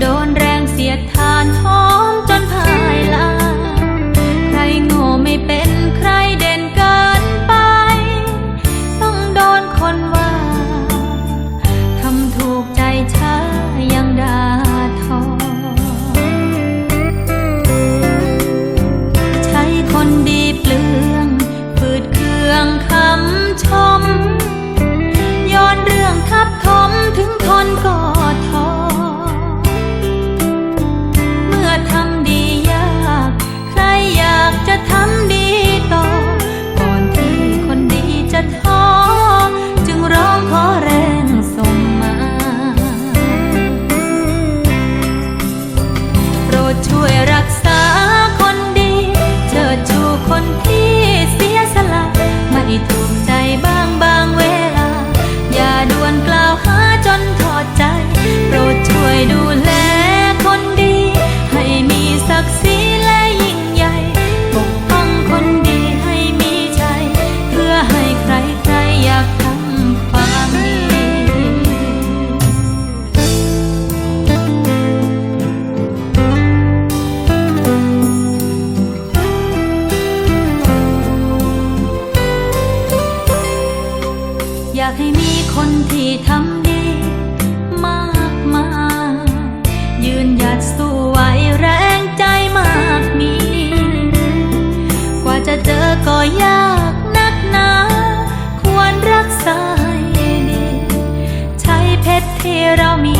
โดนแรงเสียดทานท้อากให้มีคนที่ทำดีมากมายยืนหยัดสู้ไว้แรงใจมากมี กว่าจะเจอก็ยากนักหนา ควรรักษาดี ใช้เพชรที่เรามี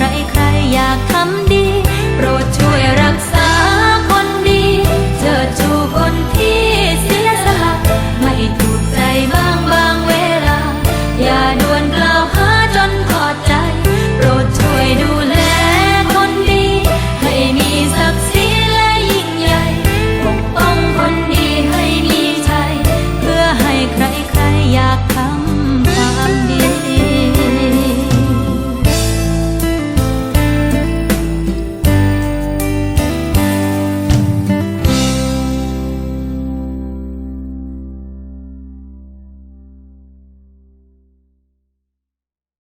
ใครๆอยากทำดี